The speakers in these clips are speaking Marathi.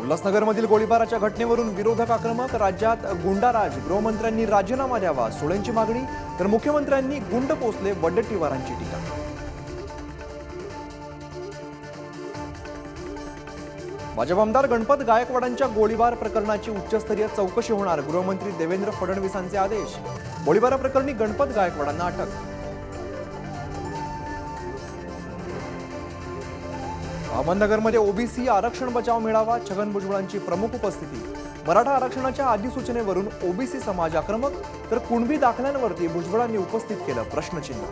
उल्हासनगरमधील गोळीबाराच्या घटनेवरून विरोधक आक्रमक राज्यात गुंडाराज गृहमंत्र्यांनी राजीनामा द्यावा सुळेंची मागणी तर मुख्यमंत्र्यांनी गुंड पोचले वड्डेट्टीवारांची टीका. भाजप आमदार गणपत गायकवाडांच्या गोळीबार प्रकरणाची उच्चस्तरीय चौकशी होणार गृहमंत्री देवेंद्र फडणवीसांचे आदेश. गोळीबाराप्रकरणी गणपत गायकवाडांना अटक अहमदनगरमध्ये ओबीसी आरक्षण बचाव मेळावा छगन भुजबळांची प्रमुख उपस्थिती. मराठा आरक्षणाच्या अधिसूचनेवरून ओबीसी समाज आक्रमक तर कुणबी दाखल्यांवरती भुजबळांनी उपस्थित केलं प्रश्नचिन्ह.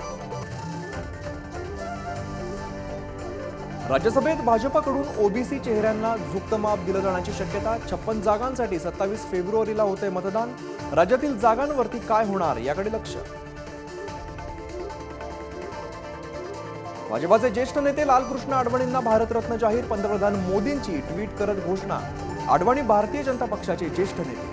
राज्यसभेत भाजपाकडून ओबीसी चेहऱ्यांना झुक्त माप दिलं जाण्याची शक्यता छप्पन जागांसाठी सत्तावीस फेब्रुवारीला होते मतदान. राज्यातील जागांवरती काय होणार याकडे लक्ष. भाजपाचे ज्येष्ठ नेते लालकृष्ण आडवाणींना भारतरत्न जाहीर पंतप्रधान मोदींची ट्विट करत घोषणा आडवाणी भारतीय जनता पक्षाचे ज्येष्ठ नेते.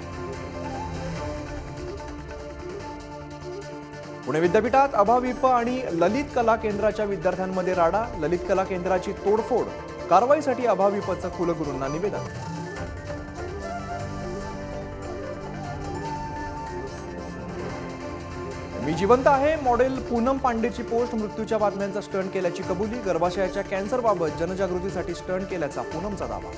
पुणे विद्यापीठात अभाविप आणि ललित कला केंद्राच्या विद्यार्थ्यांमध्ये राडा ललित कला केंद्राची तोडफोड कारवाईसाठी अभाविपचं कुलगुरूंना निवेदन. मी जिवंत आहे. मॉडेल पूनम पांडेची पोस्ट मृत्यूच्या बातम्यांचा स्टंट केल्याची कबुली. गर्भाशयाच्या कॅन्सरबाबत जनजागृतीसाठी स्टंट केल्याचा पूनमचा दावा.